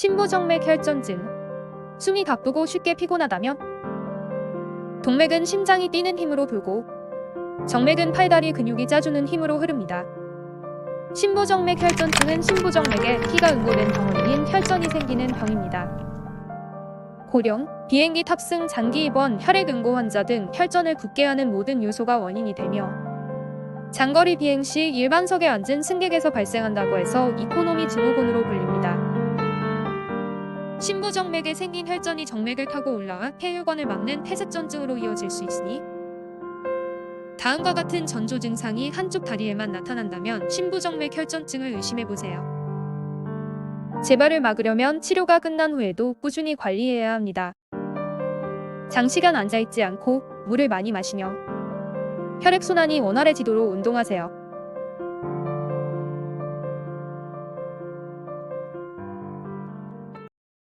심부정맥 혈전증. 숨이 가쁘고 쉽게 피곤하다면? 동맥은 심장이 뛰는 힘으로 돌고, 정맥은 팔다리 근육이 짜주는 힘으로 흐릅니다. 심부정맥 혈전증은 심부정맥에 피가 응고된 덩어리인 혈전이 생기는 병입니다. 고령, 비행기 탑승, 장기 입원, 혈액 응고 환자 등 혈전을 굳게 하는 모든 요소가 원인이 되며 장거리 비행 시 일반석에 앉은 승객에서 발생한다고 해서 이코노미 증후군으로 불립니다. 심부정맥에 생긴 혈전이 정맥을 타고 올라와 폐혈관을 막는 폐색전증으로 이어질 수 있으니 다음과 같은 전조 증상이 한쪽 다리에만 나타난다면 심부정맥 혈전증을 의심해 보세요. 재발을 막으려면 치료가 끝난 후에도 꾸준히 관리해야 합니다. 장시간 앉아있지 않고 물을 많이 마시며 혈액순환이 원활해지도록 운동하세요.